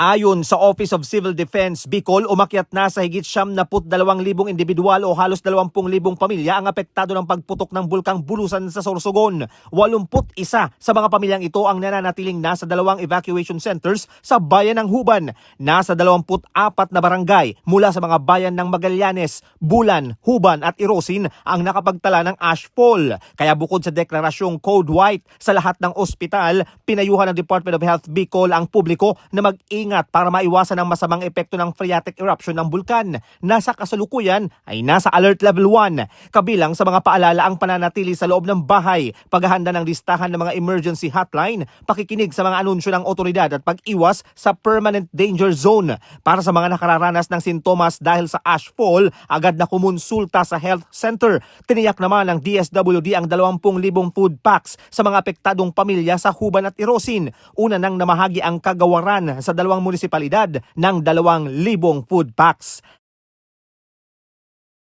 Ayon sa Office of Civil Defense, Bicol, umakyat na sa higit siyam na libong individual o halos 20,000 pamilya ang apektado ng pagputok ng bulkang Bulusan sa Sorsogon. 81 sa mga pamilyang ito ang nananatiling nasa dalawang evacuation centers sa bayan ng Huban. Nasa 24 na barangay mula sa mga bayan ng Magallanes, Bulan, Huban at Irosin ang nakapagtala ng ashfall. Kaya bukod sa deklarasyong Code White sa lahat ng ospital, pinayuhan ng Department of Health Bicol ang publiko na mag-ingat para maiwasan ang masamang epekto ng phreatic eruption ng bulkan. Nasa kasalukuyan ay nasa alert level 1. Kabilang sa mga paalala ang pananatili sa loob ng bahay, paghahanda ng listahan ng mga emergency hotline, pakikinig sa mga anunsyo ng otoridad at pag-iwas sa permanent danger zone. Para sa mga nakararanas ng sintomas dahil sa ashfall, agad na kumonsulta sa health center. Tiniyak naman ng DSWD ang 20,000 food packs sa mga apektadong pamilya sa Huban at Irosin. Una nang namahagi ang kagawaran sa dalawang munisipalidad ng 2,000 food packs.